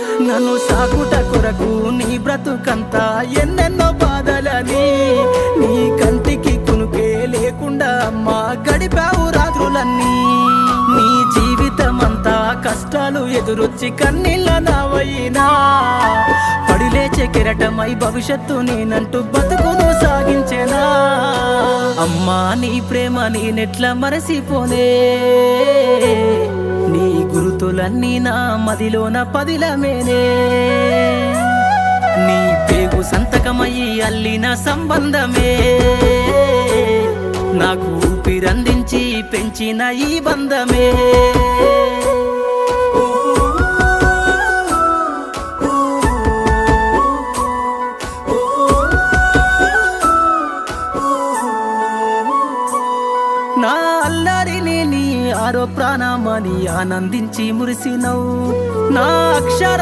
నన్ను సాకుట కొరకు నీ బ్రతుకంతా ఎన్నెన్నో బాధలని నీ కంటికి కునుకే లేకుండా అమ్మా గడిపావు రాత్రులన్నీ. నీ జీవితమంతా కష్టాలు ఎదురొచ్చి కన్నీళ్ళ నావయినా. పడిలేచే కెరటమై భవిష్యత్తు నేనంటూ బతుకును సాగించేనా. అమ్మా నీ ప్రేమ నేనెట్లా మరసిపోనే గురుతులన్నీ నా మదిలోన పదిలమేనే. నీ పేగు సంతకమయ్యి అల్లిన సంబంధమే. నాకు ఊపిరందించి పెంచిన ఈ బంధమే. నా అల్లా నీ ప్రాణమని ఆనందించి మురిసినవు. నా అక్షర